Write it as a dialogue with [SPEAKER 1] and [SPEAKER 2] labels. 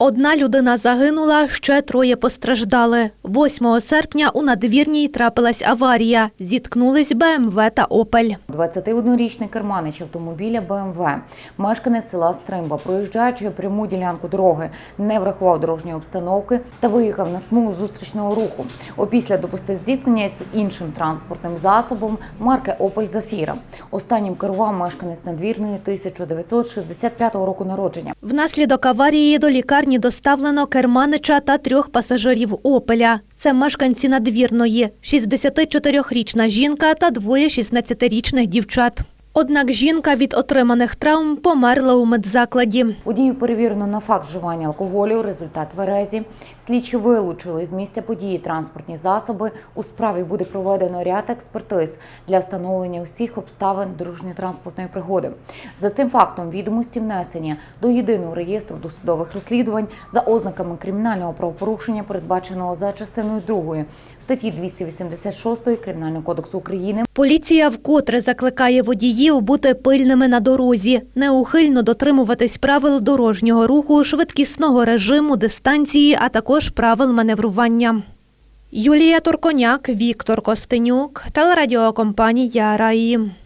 [SPEAKER 1] Одна людина загинула, ще троє постраждали. 8 серпня у надвірній трапилась аварія. Зіткнулись БМВ та Опель.
[SPEAKER 2] 21-річний керманич автомобіля БМВ, мешканець села Стримба, проїжджаючи пряму ділянку дороги, не врахував дорожньої обстановки та виїхав на смугу зустрічного руху. Опісля допустив зіткнення з іншим транспортним засобом марки Опель Зафіра. Останнім керував мешканець надвірної 1965 року народження.
[SPEAKER 1] Внаслідок аварії до лікарні доставлено керманича та трьох пасажирів Опеля. Це мешканці надвірної, 64-річна жінка та двоє 16-річних дівчат. Однак жінка від отриманих травм померла у медзакладі.
[SPEAKER 2] Водію перевірено на факт вживання алкоголю. Результат тверезі. Слідчі вилучили з місця події транспортні засоби. У справі буде проведено ряд експертиз для встановлення усіх обставин дорожньо-транспортної пригоди. За цим фактом відомості внесення до єдиного реєстру досудових розслідувань за ознаками кримінального правопорушення, передбаченого за частиною 2 статті 286 Кримінального кодексу України.
[SPEAKER 1] Поліція вкотре закликає водіїв бути пильними на дорозі, неухильно дотримуватись правил дорожнього руху, швидкісного режиму, дистанції, а також правил маневрування. Юлія Турконяк, Віктор Костенюк, телерадіокомпанія Раї.